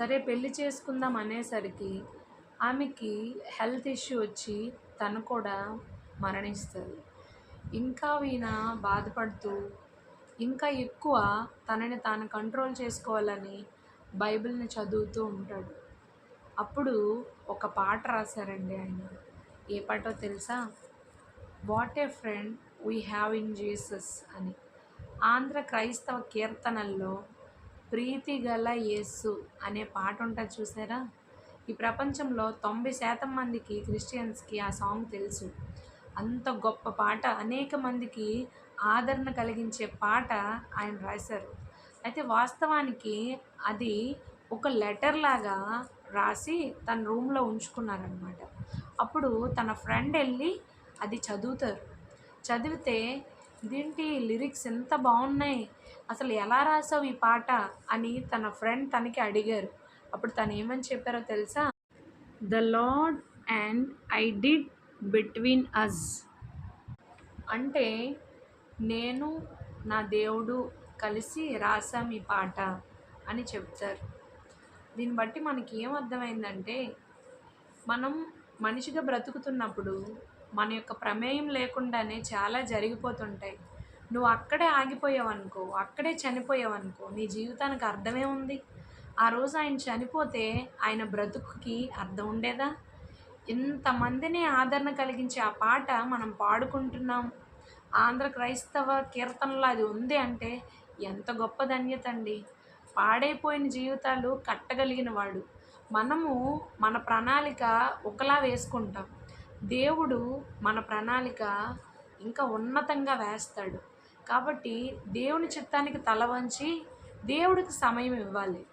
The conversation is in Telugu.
సరే పెళ్ళి చేసుకుందాం అనేసరికి ఆమెకి హెల్త్ ఇష్యూ వచ్చి తను కూడా మరణిస్తుంది. ఇంకా ఈయన బాధపడుతూ ఇంకా ఎక్కువ తనని తాను కంట్రోల్ చేసుకోవాలని బైబిల్ని చదువుతూ ఉంటాడు. అప్పుడు ఒక పాట రాశారండి ఆయన. ఏ పాటో తెలుసా? What a friend we have in Jesus అని. ఆంధ్ర క్రైస్తవ కీర్తనల్లో ప్రీతి గల యేసు అనే పాట ఉంటుంది చూసారా? ఈ ప్రపంచంలో తొంభై శాతం మందికి క్రిస్టియన్స్కి ఆ సాంగ్ తెలుసు. అంత గొప్ప పాట అనేక మందికి ఆదరణ కలిగించే పాట ఆయన రాశారు. అయితే వాస్తవానికి అది ఒక లెటర్ లాగా రాసి తన రూమ్లో ఉంచుకున్నారనమాట అప్పుడు తన ఫ్రెండ్ వెళ్ళి అది చదువుతారు. చదివితే దీంటి లిరిక్స్ ఎంత బాగున్నాయి అసలు ఎలా రాసావు ఈ పాట అని తన ఫ్రెండ్ తనకి అడిగారు. అప్పుడు తను ఏమని చెప్పారో తెలుసా? The Lord and I did between us. అంటే నేను నా దేవుడు కలిసి రాసాం ఈ పాట అని చెప్తారు. దీన్ని బట్టి మనకి ఏం అర్థమైందంటే మనం మనిషిగా బ్రతుకుతున్నప్పుడు మన యొక్క ప్రమేయం లేకుండానే చాలా జరిగిపోతుంటాయి. నువ్వు అక్కడే ఆగిపోయావు అనుకో అక్కడే చనిపోయావు అనుకో నీ జీవితానికి అర్థమే ఉంది. ఆ రోజు ఆయన చనిపోతే ఆయన బ్రతుకుకి అర్థం ఉండేదా? ఇంతమందిని ఆదరణ కలిగించే ఆ పాట మనం పాడుకుంటున్నాం. ఆంధ్ర క్రైస్తవ కీర్తనలో అది ఉంది అంటే ఎంత గొప్ప ధన్యత అండి. పాడైపోయిన జీవితాలు కట్టగలిగిన వాడు. మనము మన ప్రణాళిక ఒకలా వేసుకుంటాం. దేవుడు మన ప్రణాళిక ఇంకా ఉన్నతంగా వేస్తాడు. కాబట్టి దేవుని చిత్తానికి తల వంచి దేవుడికి సమయం ఇవ్వాలి.